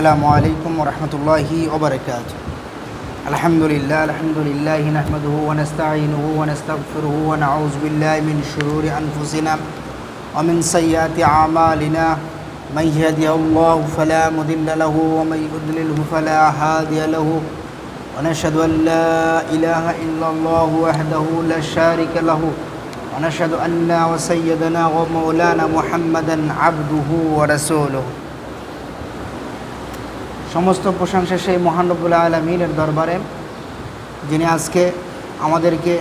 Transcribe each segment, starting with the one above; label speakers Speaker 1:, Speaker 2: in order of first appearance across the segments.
Speaker 1: السلام عليكم ورحمة الله وبركاته الحمد لله الحمد لله نحمده ونستعينه ونستغفره ونعوذ بالله من شرور أنفسنا ومن سيئات أعمالنا من يهده الله فلا مضل له ومن يضلله فلا هادي له ونشهد أن لا إله إلا الله وحده لا شارك له ونشهد أن وسيدنا ومولانا محمدا عبده ورسوله সমস্ত প্রশংসা সেই মহানবুল আলমিনের দরবারে, যিনি আজকে আমাদেরকে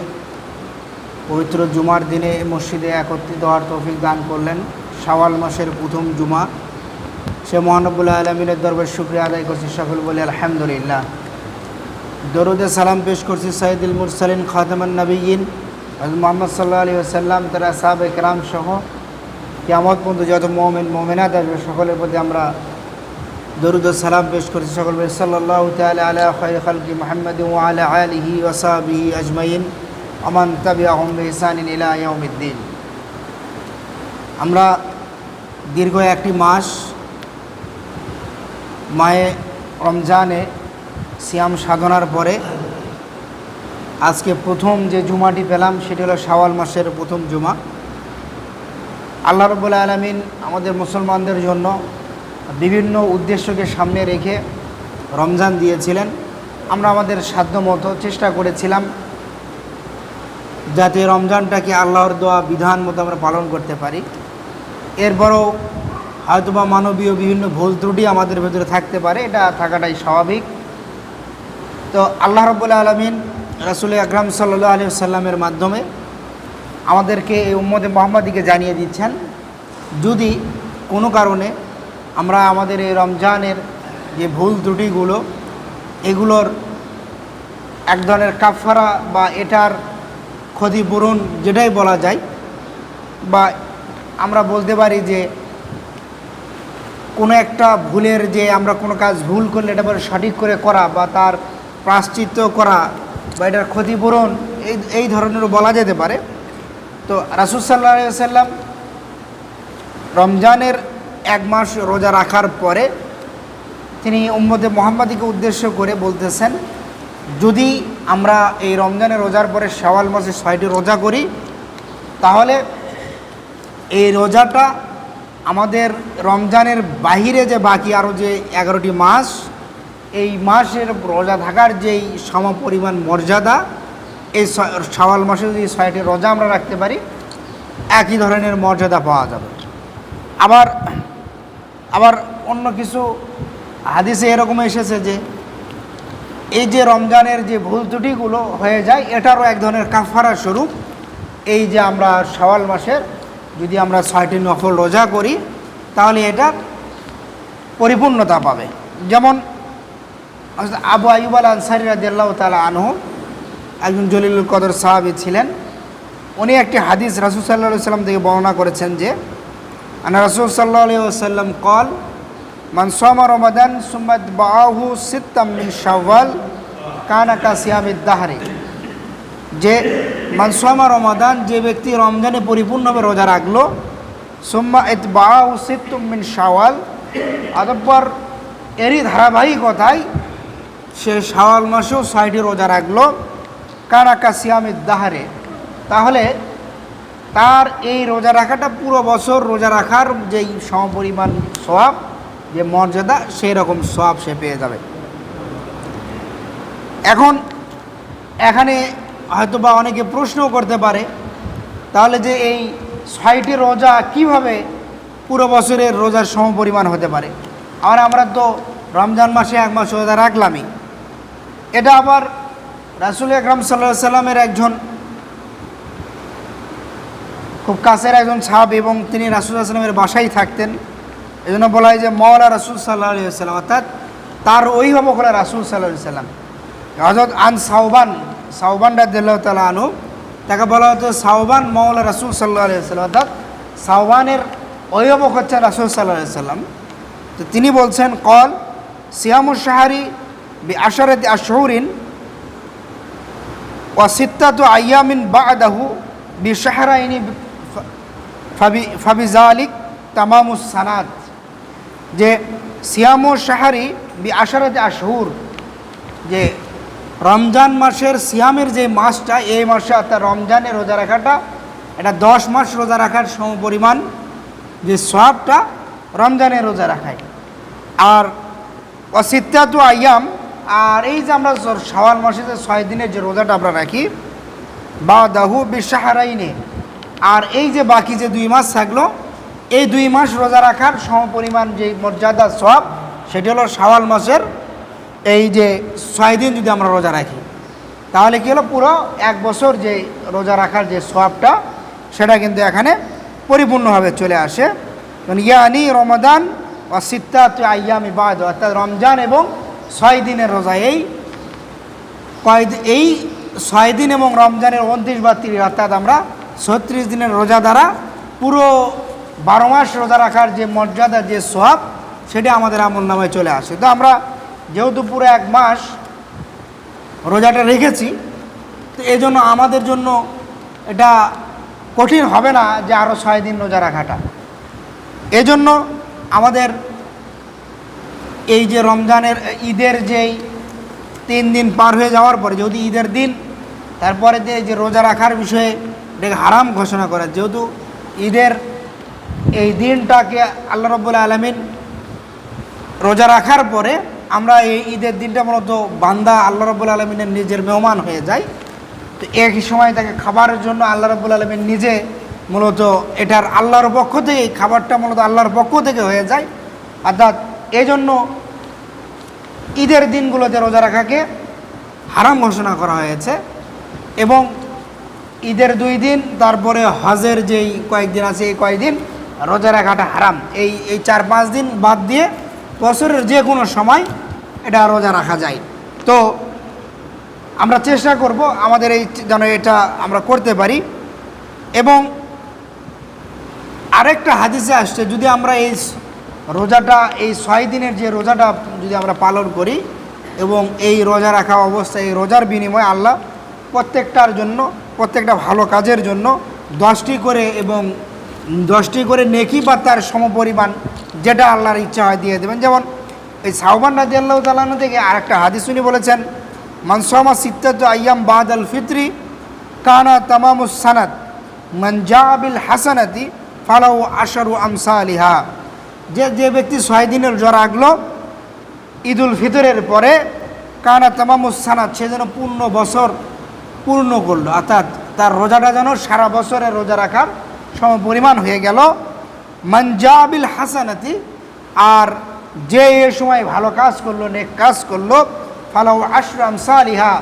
Speaker 1: পবিত্র জুমার দিনে মসজিদে একত্রিত হওয়ার তৌফিক দান করলেন। শাওয়াল মাসের প্রথম জুমা। সে মহানবুল আলমিনের দরবার শুক্রিয়া আদায় করছি সকল বলে আলহামদুলিল্লাহ। দরুদে সালাম পেশ করছি সাইদুল মুরসালিন, খাতামান নবীন মোহাম্মদ সাল্লাহ আলী আসাল্লাম তারা সাহাব একরাম সহ কেমত পর্যন্ত যত মোমেন, মোমেনাত আসবে, সকলের প্রতি আমরা দরুদ সালাম পেশ করছি সকল সাল্লাহ আমরা দীর্ঘ একটি মাস মায়ে রমজানে সিয়াম সাধনার পরে আজকে প্রথম যে জুমাটি পেলাম, সেটি হলো শাওয়াল মাসের প্রথম জুমা। আল্লাহ রবুল্লা আলমিন আমাদের মুসলমানদের জন্য বিভিন্ন উদ্দেশ্যকে সামনে রেখে রমজান দিয়েছিলেন। আমরা আমাদের সাধ্য মতো চেষ্টা করেছিলাম যাতে রমজানটাকে আল্লাহর দোয়া বিধান মতো আমরা পালন করতে পারি। এরপরও হয়তোবা মানবীয় বিভিন্ন ভুল ত্রুটি আমাদের ভেতরে থাকতে পারে, এটা থাকাটাই স্বাভাবিক। তো আল্লাহ রবুল্লা আলমিন রাসুল আকরাম সাল্লু আলি সাল্লামের মাধ্যমে আমাদেরকে এই উম্মদে মোহাম্মদীকে জানিয়ে দিচ্ছেন, যদি কোনো কারণে আমরা আমাদের এই রমজানের যে ভুল ত্রুটিগুলো, এগুলোর এক ধরনের কাফারা বা এটার ক্ষতিপূরণ যেটাই বলা যায় বা আমরা বলতে পারি যে কোনো একটা ভুলের যে আমরা কোনো কাজ ভুল করলে এটা পরে সঠিক করে করা বা তার প্রাশ্চিত্য করা বা এটার ক্ষতিপূরণ এই এই ধরনেরও বলা যেতে পারে। তো রাসুল সাল্লাহ সাল্লাম রমজানের এক মাস রোজা রাখার পরে তিনি উম্মদে মোহাম্মদীকে উদ্দেশ্য করে বলতেছেন, যদি আমরা এই রমজানের রোজার পরে শেওয়াল মাসে ছয়টি রোজা করি, তাহলে এই রোজাটা আমাদের রমজানের বাহিরে যে বাকি আরও যে এগারোটি মাস, এই মাসের রোজা থাকার যেই সম পরিমাণ মর্যাদা, এই সওয়াল মাসে যদি ছয়টি রোজা আমরা রাখতে পারি, একই ধরনের মর্যাদা পাওয়া যাবে। আবার আবার অন্য কিছু হাদিসে এরকম এসেছে যে এই যে রমজানের যে ভুল ত্রুটিগুলো হয়ে যায়, এটারও এক ধরনের কাফারা স্বরূপ। এই যে আমরা সওয়াল মাসের যদি আমরা ছয়টি নফল রোজা করি, তাহলে এটা পরিপূর্ণতা পাবে। যেমন আবু আইব আল আনসারি রাজিয়াল্লাহ তালা আনহু, একজন জলিলুল কদর সাহাবি ছিলেন। উনি একটি হাদিস রাসুল সাল্লাহ সাল্লাম থেকে বর্ণনা করেছেন যে আনা রাসুল সাল্লাহ কল মানসামা রমাদান সুম্মাদ বাহু সিত্তামিন শাওয়াল কানাকা সিয়ামিদ দাহারি। যে মানসামা রমাদান, যে ব্যক্তি রমজানে পরিপূর্ণভাবে রোজা রাখল, সুম্মা এত বাহু সিত্তুমিন শাওয়াল, অতঃপর এরই ধারাবাহিকতায় সে শাওয়াল মাসেও ছয়টি রোজা রাখল কানাকা সিয়ামিদ দাহারে। তাহলে তার এই রোজা রাখাটা পুরো বছর রোজা রাখার যেই সমপরিমাণ সোয়াব যে মর্যাদা সেই রকম সোয়াব সে পেয়ে যাবে। এখন এখানে হয়তো বা অনেকে প্রশ্নও করতে পারে, তাহলে যে এই ছয়টি রোজা কীভাবে পুরো বছরের রোজার সমপরিমাণ হতে পারে? আর আমরা তো রমজান মাসে এক মাস রোজা রাখলামই। এটা আবার রাসুল আকরাম সাল্লা সাল্লামের একজন খুব কাছের একজন ছাপ এবং তিনি রাসুল আসলামের বাসায় থাকতেন। এই জন্য বলা হয় যে মৌলা রাসুল সাল্লাহ সাল্লাম অর্থাৎ তার অভিভাবক হলো রাসুল সাল্লাহ সাল্লাম হজরত আন সাউবান সাউবান রাজ্লাহ তালা আনু তাকে বলা হতো সাউবান মৌলা রাসুল সাল্লাহ সাল্লাম অর্থাৎ সাউবানের অভিভাবক হচ্ছে রাসুল সাল্লাহ সাল্লাম তো তিনি বলছেন, কল সিয়ামুর শাহারি বি আশারত আশহরিন ওয়াসিত্তাতু আয়ামিন বাদাহু বি শাহরাইনি ফাবি ফাবি জালিক তামামুস সানাদ যে সিয়াম সাহারি বি আশারাতে আশহুর, যে রমজান মাসের সিয়ামের যে মাসটা, এই মাসে অর্থাৎ রমজানের রোজা রাখাটা, এটা দশ মাস রোজা রাখার সমপরিমাণ যে সবটা রমজানের রোজা রাখায়। আর অসিত্যাতু আয়াম, আর এই যে আমরা সওয়াল মাসে যে ছয় দিনের যে রোজাটা আমরা রাখি বা দাহু বিশাহারাইনে আর এই যে বাকি যে দুই মাস থাকল, এই দুই মাস রোজা রাখার সমপরিমাণ যে মর্যাদা সব সেটি হলো শাওয়াল মাসের এই যে ছয় দিন যদি আমরা রোজা রাখি। তাহলে কি হলো? পুরো এক বছর যে রোজা রাখার যে সবটা সেটা কিন্তু এখানে পরিপূর্ণভাবে চলে আসে। মানে ইয়ানি রমাদান ও সিত্তাত আয়ামি বাদ, অর্থাৎ রমজান এবং ছয় দিনের রোজা। এই কয়েক এই ছয় দিন এবং রমজানের উনত্রিশ বা তিরিশ, অর্থাৎ আমরা ছত্রিশ দিনের রোজা দ্বারা পুরো বারো মাস রোজা রাখার যে মর্যাদা, যে সব সেটা আমাদের আমল নামায় চলে আসে। তো আমরা যেহেতু পুরো এক মাস রোজাটা রেখেছি, তো এই জন্য আমাদের জন্য এটা কঠিন হবে না যে আরও ছয় দিন রোজা রাখাটা। এজন্য আমাদের এই যে রমজানের, ঈদের যেই তিন দিন পার হয়ে যাওয়ার পরে, যেহেতু ঈদের দিন, তারপরে যে রোজা রাখার বিষয়ে এটাকে হারাম ঘোষণা করা। যেহেতু ঈদের এই দিনটাকে আল্লাহ রব্বুল্লা আলমিন রোজা রাখার পরে আমরা এই ঈদের দিনটা মূলত বান্দা আল্লাহ রব্বুল আলমিনের নিজের মেহমান হয়ে যায়। তো একই সময় তাকে খাবারের জন্য আল্লাহ রব্বুল আলমিন নিজে মূলত এটার আল্লাহর পক্ষ থেকে খাবারটা মূলত আল্লাহর পক্ষ থেকে হয়ে যায়। অর্থাৎ এই জন্য ঈদের দিনগুলোতে রোজা রাখাকে হারাম ঘোষণা করা হয়েছে। এবং ঈদের দুই দিন, তারপরে হজের যেই কয়েকদিন আছে, এই কয়েকদিন রোজা রাখাটা হারাম। এই এই চার পাঁচ দিন বাদ দিয়ে বছরের যে কোনো সময় এটা রোজা রাখা যায়। তো আমরা চেষ্টা করব আমাদের এই যেন এটা আমরা করতে পারি। এবং আরেকটা হাদিসে আসছে, যদি আমরা এই রোজাটা, এই ছয় দিনের যে রোজাটা যদি আমরা পালন করি এবং এই রোজা রাখা অবস্থায়, এই রোজার বিনিময়ে আল্লাহ প্রত্যেকটার জন্য প্রত্যেকটা ভালো কাজের জন্য দশটি করে এবং দশটি করে নেকি বা তার সমপরিমাণ যেটা আল্লাহর ইচ্ছা হয় দিয়ে দেবেন। যেমন এই সাহবান রাজি আল্লাহ তালানো থেকে আরেকটা হাদিস উনি বলেছেন মানসমা সিত্তাত আয়াম বাদ আল ফিত্রি কানা তামামুস সানাত মঞ্জাবিল হাসানাতি ফালাউ আশারু আমসা আলিহা যে যে ব্যক্তি ছয় দিনের জ্বর রাখল ঈদুল ফিতরের পরে কানা তামামুস সানাত সে যেন পূর্ণ বছর পূর্ণ করল। অর্থাৎ তার রোজাটা যেন সারা বছরের রোজা রাখার সম পরিমাণ হয়ে গেল। মঞ্জাবিল হাসানাতি, আর যে এ সময় ভালো কাজ করল, নেক কাজ করল, ফালাউ আশরাম সালিহা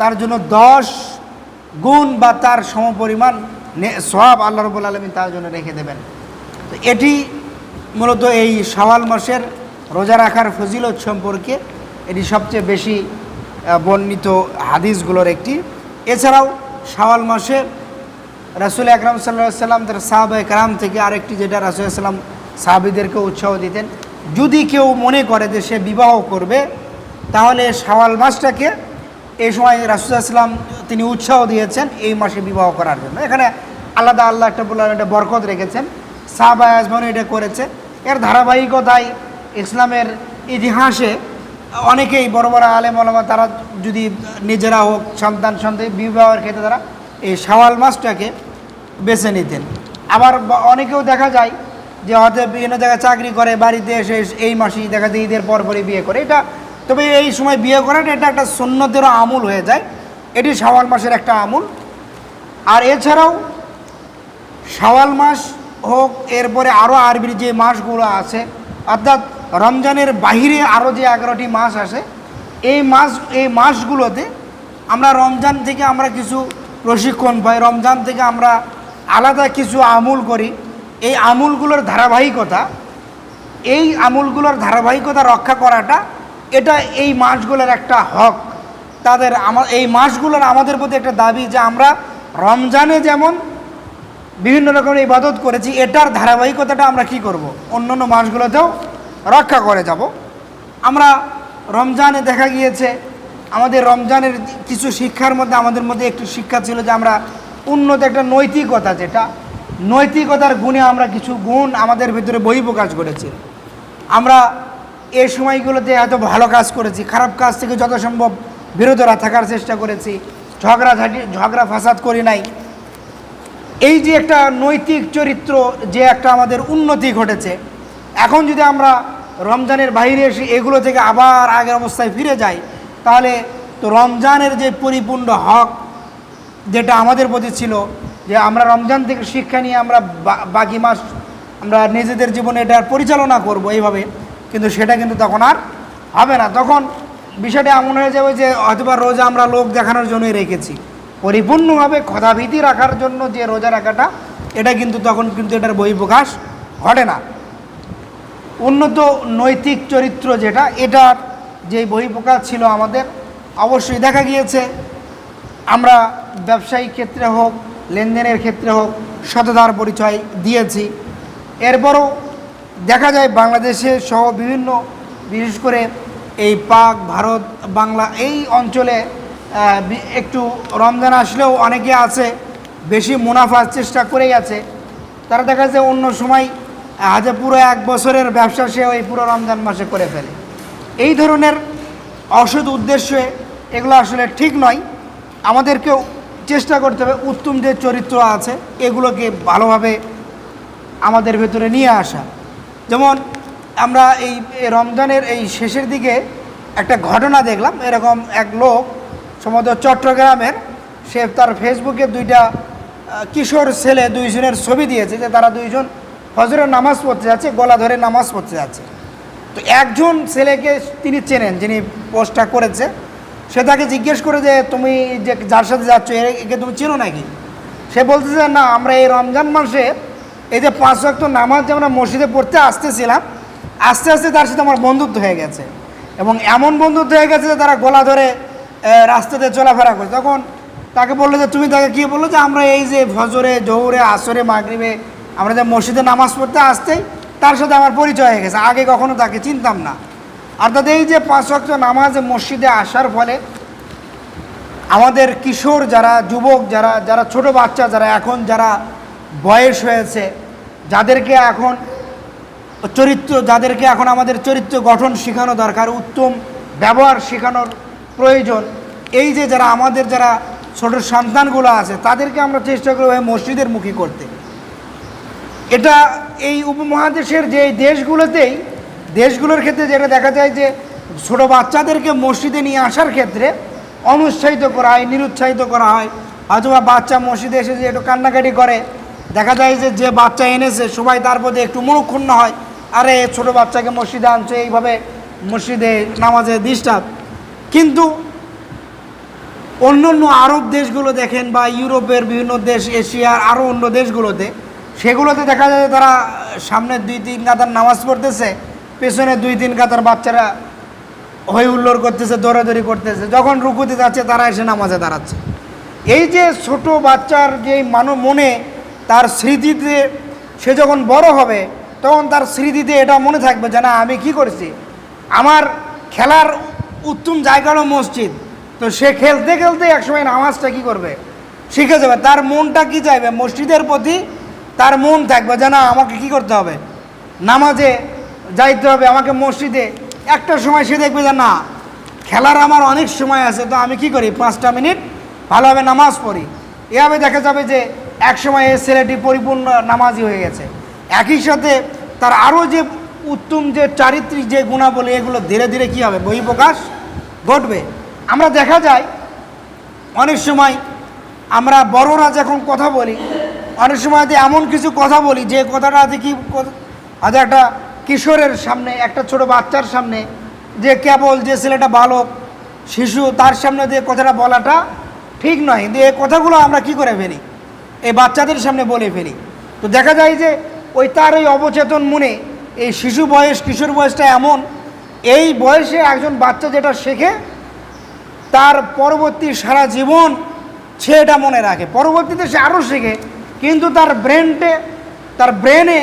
Speaker 1: তার জন্য দশ গুণ বা তার সমপরিমাণ সব আল্লাহ রবুল আলমী তার জন্য রেখে দেবেন। তো এটি মূলত এই সওয়াল মাসের রোজা রাখার ফজিলত সম্পর্কে এটি সবচেয়ে বেশি বর্ণিত হাদিসগুলোর একটি এছাড়াও শাওয়াল মাসে রাসুল আকরাম সাল্লাহ সাল্লাম তার সাহাবাহ কালাম থেকে আরেকটি যেটা রাসুল সাল্লাম সাহাবিদেরকে উৎসাহ দিতেন, যদি কেউ মনে করে যে সে বিবাহ করবে, তাহলে শাওয়াল মাসটাকে এই সময় রাসুলাম তিনি উৎসাহ দিয়েছেন এই মাসে বিবাহ করার জন্য। এখানে আলাদা আল্লাহ একটা বললেন একটা বরকত রেখেছেন। সাহাবা আজমান এটা করেছে। এর ধারাবাহিকতায় ইসলামের ইতিহাসে অনেকেই বড় বড় আলেম আলমা তারা যদি নিজেরা হোক, সন্তান সন্তান বিবাহের ক্ষেত্রে তারা এই শাওয়াল মাসটাকে বেছে নিতেন। আবার অনেকেও দেখা যায় যে হয়তো বিভিন্ন জায়গায় চাকরি করে, বাড়িতে এসে এই মাসেই দেখা যায় ঈদের পরপরই বিয়ে করে। এটা তবে এই সময় বিয়ে করাটা এটা একটা সুন্নতেরও আমূল হয়ে যায়। এটি শাওয়াল মাসের একটা আমূল। আর এছাড়াও শাওয়াল মাস হোক, এরপরে আরও আরবির যে মাসগুলো আছে, অর্থাৎ রমজানের বাহিরে আরও যে এগারোটি মাস আসে এই মাস, এই মাসগুলোতে আমরা রমজান থেকে আমরা কিছু প্রশিক্ষণ পাই রমজান থেকে আমরা আলাদা কিছু আমূল করি এই আমূলগুলোর ধারাবাহিকতা, এই আমুলগুলোর ধারাবাহিকতা রক্ষা করাটা এটা এই মাসগুলোর একটা হক তাদের আমার এই মাসগুলোর আমাদের প্রতি একটা দাবি যে আমরা রমজানে যেমন বিভিন্ন রকমের ইবাদত করেছি, এটার ধারাবাহিকতাটা আমরা কি করব। অন্যান্য মাসগুলোতেও রক্ষা করে যাব। আমরা রমজানে দেখা গিয়েছে, আমাদের রমজানের কিছু শিক্ষার মধ্যে, আমাদের মধ্যে একটু শিক্ষা ছিল যে আমরা উন্নত একটা নৈতিকতা, যেটা নৈতিকতার গুণে আমরা কিছু গুণ আমাদের ভিতরে বহিঃপ্রকাশ করেছি। আমরা এই সময়গুলোতে এত ভালো কাজ করেছি, খারাপ কাজ থেকে যত সম্ভব বিরোধরা থাকার চেষ্টা করেছি, ঝগড়া ঝাঁটি, ঝগড়া ফাসাদ করি নাই। এই যে একটা নৈতিক চরিত্র, যে একটা আমাদের উন্নতি ঘটেছে, এখন যদি আমরা রমজানের বাইরে এসে এগুলো থেকে আবার আগের অবস্থায় ফিরে যায়, তাহলে তো রমজানের যে পরিপূর্ণ হক যেটা আমাদের প্রতি ছিল, যে আমরা রমজান থেকে শিক্ষা নিয়ে আমরা বাকি মাস আমরা নিজেদের জীবনে এটার পরিচালনা করব এইভাবে, কিন্তু সেটা কিন্তু তখন আর হবে না। তখন বিষয়টা এমন হয়ে যাবে যে হয়তোবা রোজা আমরা লোক দেখানোর জন্যই রেখেছি। পরিপূর্ণভাবে ক্ষতাভীতি রাখার জন্য যে রোজা রাখাটা, এটা কিন্তু তখন কিন্তু এটার বহিঃপ্রকাশ ঘটে না। উন্নত নৈতিক চরিত্র যেটা, এটার যে বহিঃপ্রকাশ ছিল আমাদের, অবশ্যই দেখা গিয়েছে। আমরা ব্যবসায়িক ক্ষেত্রে হোক, লেনদেনের ক্ষেত্রে হোক, সততার পরিচয় দিয়েছি। এরপরও দেখা যায় বাংলাদেশে সহ বিভিন্ন, বিশেষ করে এই পাক, ভারত, বাংলা, এই অঞ্চলে একটু রমজান আসলেও অনেকে আছে, বেশি মুনাফার চেষ্টা করেই আছে। তারা দেখা যায় অন্য সময় আজ পুরো এক বছরের ব্যবসা সে ওই পুরো রমজান মাসে করে ফেলে। এই ধরনের অসৎ উদ্দেশ্যে এগুলো আসলে ঠিক নয়। আমাদেরকেও চেষ্টা করতে হবে, উত্তম যে চরিত্র আছে, এগুলোকে ভালোভাবে আমাদের ভেতরে নিয়ে আসা। যেমন আমরা এই এই রমজানের এই শেষের দিকে একটা ঘটনা দেখলাম, এরকম এক লোক সম্ভবত চট্টগ্রামের, সে তার ফেসবুকে দুইটা কিশোর ছেলে দুইজনের ছবি দিয়েছে যে তারা দুইজন হজরের নামাজ পড়তে যাচ্ছে, গলা ধরে নামাজ পড়তে যাচ্ছে। তো একজন ছেলেকে তিনি চেনেন, যিনি পোস্টটা করেছে। সে তাকে জিজ্ঞেস করে যে, তুমি যে যার সাথে যাচ্ছ একে তুমি চেনো নাকি? সে বলতেছে না, আমরা এই রমজান মাসে এই যে পাঁচ ওয়াক্ত নামাজ যে আমরা মসজিদে পড়তে আসতেছিলাম, আস্তে আস্তে তার সাথে আমার বন্ধুত্ব হয়ে গেছে। এবং এমন বন্ধুত্ব হয়ে গেছে যে তারা গলা ধরে রাস্তাতে চলাফেরা করে তখন তাকে বলল যে, তুমি তাকে কী বলল যে, আমরা এই যে ফজরে জৌরে আসরে, মাগরিবে আমরা যে মসজিদে নামাজ পড়তে আসতেই তার সাথে আমার পরিচয় হয়ে গেছে। আগে কখনো তাকে চিনতাম না। অর্থাৎ এই যে পাঁচ ওয়াক্ত নামাজ মসজিদে আসার ফলে আমাদের কিশোর যারা, যুবক যারা যারা ছোট বাচ্চা যারা এখন যারা বয়স হয়েছে, যাদেরকে এখন চরিত্র, যাদেরকে এখন আমাদের চরিত্র গঠন শেখানো দরকার, উত্তম ব্যবহার শেখানোর প্রয়োজন, এই যে যারা আমাদের যারা ছোট সন্তানগুলো আছে, তাদেরকে আমরা চেষ্টা করব এই মসজিদের মুখী করতে। এটা এই উপমহাদেশের যে দেশগুলোতেই, দেশগুলোর ক্ষেত্রে যেটা দেখা যায় যে ছোট বাচ্চাদেরকে মসজিদে নিয়ে আসার ক্ষেত্রে অনুৎসাহিত করা হয়, নিরুৎসাহিত করা হয়। অথবা বাচ্চা মসজিদে এসে যে একটু কান্নাকাটি করে, দেখা যায় যে যে বাচ্চা এনেছে, সবাই তার প্রতি একটু মনক্ষুণ্ণ হয়। আরে, ছোট বাচ্চাকে মসজিদে আনছে, এইভাবে মসজিদে নামাজে ডিস্টার্ব। কিন্তু অন্য অন্য আরব দেশগুলো দেখেন বা ইউরোপের বিভিন্ন দেশ, এশিয়ার আরও অন্য দেশগুলোতে সেগুলোতে দেখা যায় তারা সামনে দুই তিন কাতার নামাজ পড়তেছে, পেছনে দুই তিন কাতার বাচ্চারা হই হুল্লোড় করতেছে, দৌড়াদৌড়ি করতেছে। যখন রুকুতে যাচ্ছে, তারা এসে নামাজে দাঁড়াচ্ছে। এই যে ছোট বাচ্চার যে মানব মনে, তার স্মৃতিতে সে যখন বড় হবে, তখন তার স্মৃতিতে এটা মনে থাকবে যে, না, আমি কি করেছি? আমার খেলার উত্তম জায়গা হলো মসজিদ। তো সে খেলতে খেলতে একসময় নামাজটা কি করবে? শিখে যাবে। তার মনটা কি চাইবে? মসজিদের প্রতি তার মন থাকবে যে না, আমাকে কি করতে হবে? নামাজে যাইতে হবে, আমাকে মসজিদে। একটা সময় সে দেখবে যে না, খেলার আমার অনেক সময় আছে, তো আমি কি করি? পাঁচটা মিনিট ভালোভাবে নামাজ পড়ি। এভাবে দেখা যাবে যে এক সময় এই ছেলেটি পরিপূর্ণ নামাজি হয়ে গেছে। একই সাথে তার আরও যে উত্তম যে চারিত্রিক যে গুণাবলী, এগুলো ধীরে ধীরে কী হবে? বহিঃপ্রকাশ ঘটবে। আমরা দেখা যায়, অনেক সময় আমরা বড়রা যখন কথা বলি অনেক সময় যে এমন কিছু কথা বলি, যে কথাটা কি আজ একটা কিশোরের সামনে, একটা ছোট বাচ্চার সামনে, যে কেবল যে ছেলেটা বালক, শিশু, তার সামনে দিয়ে কথাটা বলাটা ঠিক নয়। কিন্তু এই কথাগুলো আমরা কি করে ফেলি? এই বাচ্চাদের সামনে বলে ফেলি। তো দেখা যায় যে ওই তার ওই অবচেতন মনে, এই শিশু বয়স, কিশোর বয়সটা এমন, এই বয়সে একজন বাচ্চা যেটা শেখে, তার পরবর্তী সারা জীবন সে এটা মনে রাখে। পরবর্তীতে সে আরও শেখে কিন্তু তার ব্রেনটে তার ব্রেনে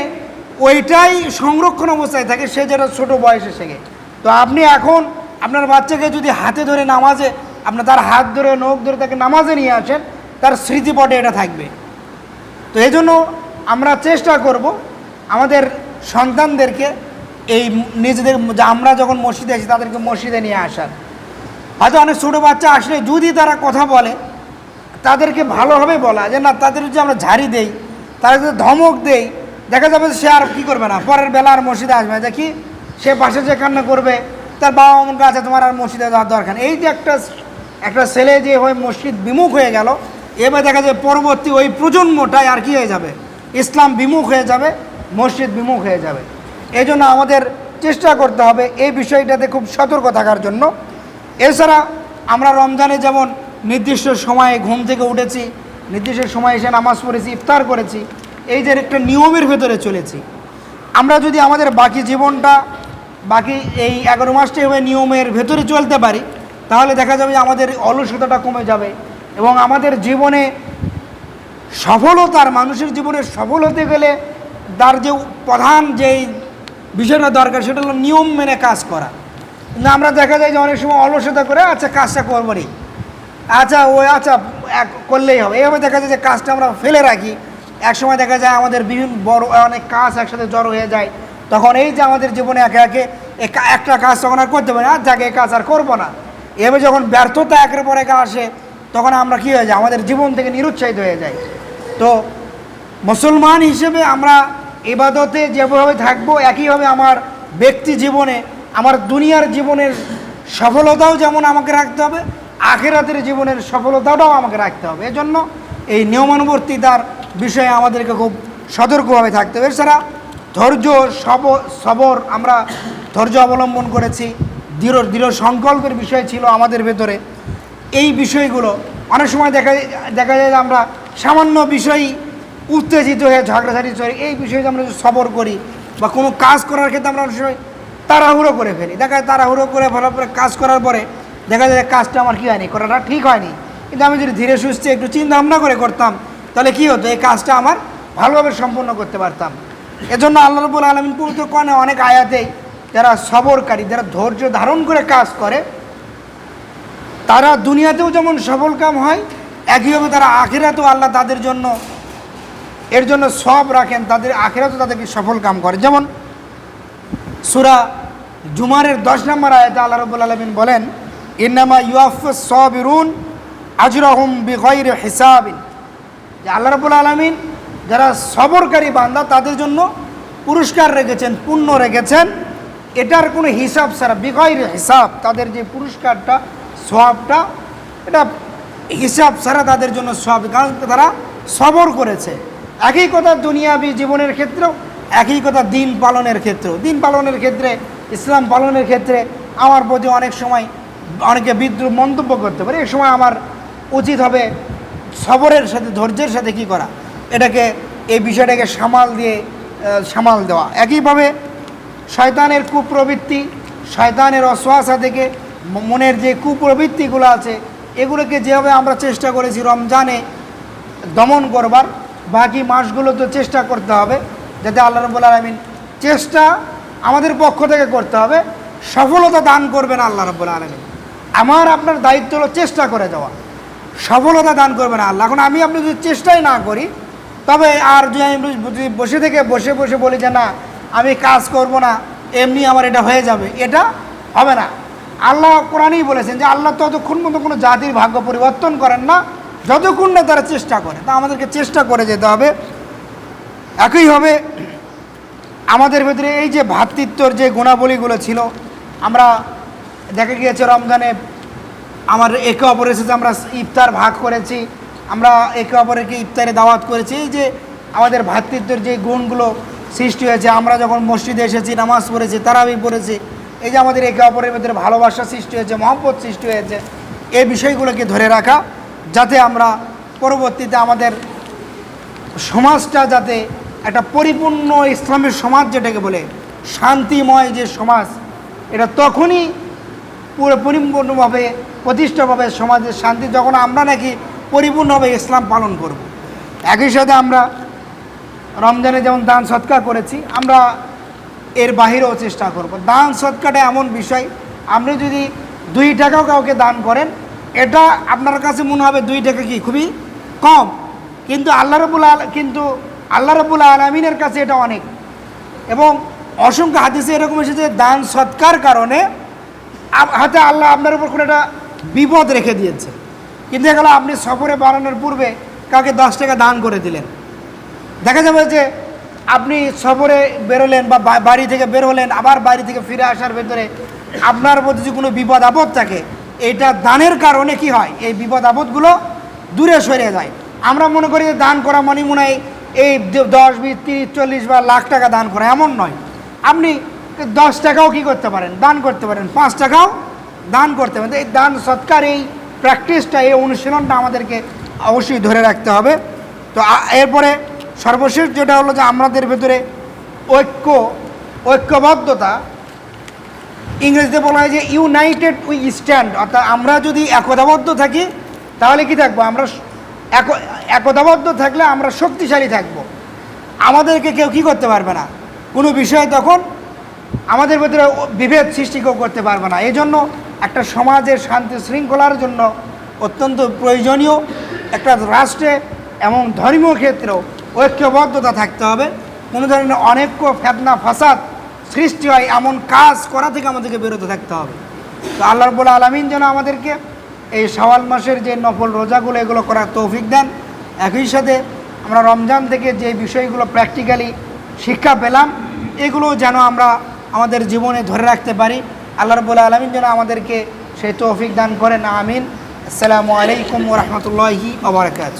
Speaker 1: ওইটাই সংরক্ষণ অবস্থায় থাকে, সে যেটা ছোটো বয়সে শেখে। তো আপনি এখন আপনার বাচ্চাকে যদি হাতে ধরে নামাজে আপনার তার হাত ধরে, নখ ধরে তাকে নামাজে নিয়ে আসেন, তার স্মৃতিপটে এটা থাকবে। তো এই জন্য আমরা চেষ্টা করব আমাদের সন্তানদেরকে এই নিজেদের আমরা যখন মসজিদে আছি, তাদেরকে মসজিদে নিয়ে আসার। হয়তো অনেক ছোটো বাচ্চা আসলে যদি তারা কথা বলে তাদেরকে ভালোভাবে বলা যে, না, তাদের যদি আমরা ঝাড়ি দেই যদি ধমক দেই, দেখা যাবে সে আর কী করবে না। পরের বেলা আর মসজিদে আসবে দেখি, সে পাশে যে কান্না করবে, তার বাবা মন কাছে তোমার আর মসজিদে যাওয়ার দরকার এই যে একটা একটা ছেলে যে হয়ে মসজিদ বিমুখ হয়ে গেল, এবার দেখা যায় পরবর্তী ওই প্রজন্মটাই আর কি হয়ে যাবে? ইসলাম বিমুখ হয়ে যাবে, মসজিদ বিমুখ হয়ে যাবে। এই জন্য আমাদের চেষ্টা করতে হবে এই বিষয়টাতে খুব সতর্ক থাকার জন্য। এছাড়া আমরা রমজানে যেমন নির্দিষ্ট সময়ে ঘুম থেকে উঠেছি, নির্দিষ্ট সময়ে এসে নামাজ পড়েছি, ইফতার করেছি, এই যে একটা নিয়মের ভেতরে চলেছি। আমরা যদি আমাদের বাকি জীবনটা, বাকি এই এগারো মাসটা এভাবে নিয়মের ভেতরে চলতে পারি, তাহলে দেখা যাবে আমাদের অলসতাটা কমে যাবে এবং আমাদের জীবনে সফলতার, মানুষের জীবনে সফল হতে গেলে তার যে প্রধান যেই বিষয়টা দরকার, সেটা হলো নিয়ম মেনে কাজ করা। কিন্তু আমরা দেখা যায় যে অনেক সময় অলসতা করে আচ্ছা কাজটা করব আচ্ছা ওই আচ্ছা করলেই হবে। এইভাবে দেখা যায় যে কাজটা আমরা ফেলে রাখি। এক সময় দেখা যায় আমাদের বিভিন্ন বড়, অনেক কাজ একসাথে জড়ো হয়ে যায়। তখন এই যে আমাদের জীবনে একে একে একটা কাজ তখন আর করতে পারি না, আর যাকে কাজ আর করব না। এভাবে যখন ব্যর্থতা একের পর এক আসে, তখন আমরা কী হয়ে যায় আমাদের জীবন থেকে নিরুৎসাহিত হয়ে যায় তো মুসলমান হিসেবে আমরা এবাদতে যেভাবে থাকব, একইভাবে আমার ব্যক্তি জীবনে, আমার দুনিয়ার জীবনের সফলতাও যেমন আমাকে রাখতে হবে আখেরাতের জীবনের সফলতাটাও আমাকে রাখতে হবে। এজন্য এই নিয়মানুবর্তিতার বিষয়ে আমাদেরকে খুব সতর্কভাবে থাকতে হবে। এছাড়া ধৈর্য, সব, সবর আমরা ধৈর্য অবলম্বন করেছি। দৃঢ় দৃঢ় সংকল্পের বিষয় ছিল আমাদের ভেতরে। এই বিষয়গুলো অনেক সময় দেখা দেখা যায় আমরা সামান্য বিষয়ই উত্তেজিত হয়ে ঝগড়াঝাটি চলে। এই বিষয়ে আমরা যদি সবর করি বা কোনো কাজ করার ক্ষেত্রে আমরা অনেক সময় তাড়াহুড়ো করে ফেলি। দেখা যায় তাড়াহুড়ো করে ফেলার পরে কাজ করার পরে দেখা যায় কাজটা আমার কী হয়নি, করাটা ঠিক হয়নি। কিন্তু আমি যদি ধীরে সুস্থে একটু চিন্তা ভাবনা করে করতাম, তাহলে কী হতো, এই কাজটা আমার ভালোভাবে সম্পন্ন করতে পারতাম। এজন্য আল্লাহ রবুল আলমিন পবিত্র কনে অনেক আয়াতেই যারা সবরকারী, যারা ধৈর্য ধারণ করে কাজ করে, তারা দুনিয়াতেও যেমন সফল কাম হয়, একইভাবে তারা আখেরাতেও আল্লাহ তাদের জন্য, এর জন্য সব রাখেন, তাদের আখেরাতেও তাদেরকে সফল কাম করে। যেমন সুরা জুমারের দশ নম্বর আয়াতে আল্লাহ রবুল আলমিন বলেন ইন্নামা ইউফ সবিরুন আজরহম বিগৈর হিসাবিন। যে আল্লাহ রবুল আলমিন যারা সবরকারী বান্দা, তাদের জন্য পুরস্কার রেখেছেন, পুণ্য রেখেছেন। এটার কোনো হিসাব ছাড়া বিগৈর হিসাব, তাদের যে পুরস্কারটা, সবটা, এটা হিসাব ছাড়া তাদের জন্য সব তারা সবর করেছে। একই কথা দুনিয়াবি জীবনের ক্ষেত্রেও, একই কথা দিন পালনের ক্ষেত্রেও। দিন পালনের ক্ষেত্রে, ইসলাম পালনের ক্ষেত্রে আমার প্রতি অনেক সময় অনেকে বিদ্রুপ মন্তব্য করতে পারে। এই সময় আমার উচিত হবে সবরের সাথে, ধৈর্যের সাথে কি করা। এটাকে, এই বিষয়টাকে সামাল দিয়ে সামাল দেওয়া। একইভাবে শয়তানের কুপ্রবৃত্তি, শয়তানের অশ্বাসা থেকে মনের যে কুপ্রবৃত্তিগুলো আছে, এগুলোকে যেভাবে আমরা চেষ্টা করেছি রমজানে দমন করবার, বাকি মাসগুলো তো চেষ্টা করতে হবে, যাতে আল্লাহ রবুল আলমিন চেষ্টা আমাদের পক্ষ থেকে করতে হবে, সফলতা দান করবেন আল্লাহ রবুল আলমিন। আমার আপনার দায়িত্ব হলো চেষ্টা করে যাওয়া। সফলতা দান করবে না আল্লাহ। এখন আমি আপনি যদি চেষ্টাই না করি, তবে আর যদি আমি যদি বসে থেকে বসে বসে বলি যে না, আমি কাজ করব না, এমনি আমার এটা হয়ে যাবে, এটা হবে না। আল্লাহ কোরআনই বলেছেন যে আল্লাহ ততক্ষণ মতো কোনো জাতির ভাগ্য পরিবর্তন করেন না, যতক্ষণ না তারা চেষ্টা করে। তা আমাদেরকে চেষ্টা করে যেতে হবে। একইভাবে আমাদের ভেতরে এই যে ভ্রাতৃত্বর যে গুণাবলীগুলো ছিল, আমরা দেখা গিয়েছে রমজানে আমার একে অপরের সাথে আমরা ইফতার ভাগ করেছি, আমরা একে অপরকে ইফতারে দাওয়াত করেছি। এই যে আমাদের ভ্রাতৃত্বের যে গুণগুলো সৃষ্টি হয়েছে, আমরা যখন মসজিদে এসেছি, নামাজ পড়েছি, তারাবি পড়েছি, এই যে আমাদের একে অপরের ভিতরে ভালোবাসা সৃষ্টি হয়েছে, মহব্বত সৃষ্টি হয়েছে, এই বিষয়গুলোকে ধরে রাখা, যাতে আমরা পরবর্তীতে আমাদের সমাজটা যাতে একটা পরিপূর্ণ ইসলামের সমাজ যেটাকে বলে, শান্তিময় যে সমাজ, এটা তখনই পুরো পরিপূর্ণভাবে, প্রতিষ্ঠাভাবে সমাজের শান্তি, যখন আমরা নাকি পরিপূর্ণভাবে ইসলাম পালন করব। একই সাথে আমরা রমজানে যেমন দান সৎকার করেছি, আমরা এর বাহিরেও চেষ্টা করব। দান সৎকারটা এমন বিষয়, আপনি যদি দুই টাকাও কাউকে দান করেন, এটা আপনার কাছে মনে হবে দুই টাকা কি, খুবই কম কিন্তু আল্লাহ রবুল আল, কিন্তু আল্লাহ রবুল আলমিনের কাছে এটা অনেক এবং অসংখ্য হাদিসে এরকম এসেছে, দান সৎকার কারণে হাতে আল্লাহ আপনার উপর কোনো একটা বিপদ রেখে দিয়েছে। কিন্তু গেল আপনি সফরে বাড়ানোর পূর্বে কাউকে দশ টাকা দান করে দিলেন। দেখা যাবে যে আপনি সফরে বেরোলেন বা বাড়ি থেকে বের হলেন, আবার বাড়ি থেকে ফিরে আসার ভেতরে আপনার মধ্যে যদি কোনো বিপদ আপদ থাকে, এটা দানের কারণে কি হয়? এই বিপদ আপদগুলো দূরে সরে যায়। আমরা মনে করি যে দান করা মানে মনে এই দশ বিশ, তিরিশ, চল্লিশ বা লাখ টাকা দান করা এমন নয়। আপনি দশ টাকাও কি করতে পারেন? দান করতে পারেন। পাঁচ টাকাও দান করতে পারেন। এই দান সৎকার, এই প্র্যাকটিসটা এই অনুশীলনটা আমাদেরকে অবশ্যই ধরে রাখতে হবে। তো এরপরে সর্বশেষ যেটা হলো যে আমাদের ভেতরে ঐক্য, ঐক্যবদ্ধতা। ইংরেজিতে বলা হয় যে ইউনাইটেড উই স্ট্যান্ড অর্থাৎ আমরা যদি একতাবদ্ধ থাকি, তাহলে কি থাকব? আমরা এক- একতাবদ্ধ থাকলে আমরা শক্তিশালী থাকব। আমাদেরকে কেউ কি করতে পারবে না। কোনো বিষয়ে তখন আমাদের ভেতরে বিভেদ সৃষ্টি করতে পারবে না। এই জন্য একটা সমাজের শান্তি শৃঙ্খলার জন্য অত্যন্ত প্রয়োজনীয় একটা রাষ্ট্রে এবং ধর্মীয় ক্ষেত্রেও ঐক্যবদ্ধতা থাকতে হবে। কোনো ধরনের অনেক্য, ফেতনা, ফাসাদ সৃষ্টি হয় এমন কাজ করা থেকে আমাদেরকে বিরত থাকতে হবে। তো আল্লাহ রবুল আলমিন যেন আমাদেরকে এই সওয়াল মাসের যে নফল রোজাগুলো, এগুলো করার তৌফিক দেন। একই সাথে আমরা রমজান থেকে যে বিষয়গুলো প্র্যাকটিক্যালি শিক্ষা পেলাম, এগুলো যেন আমরা আমাদের জীবনে ধরে রাখতে পারি। আল্লাহ রবুল আলমিন যেন আমাদেরকে সেই তৌফিক দান করেন। আমিন। আসসালামু আলাইকুম রহমতুল্লাহি আবরকাত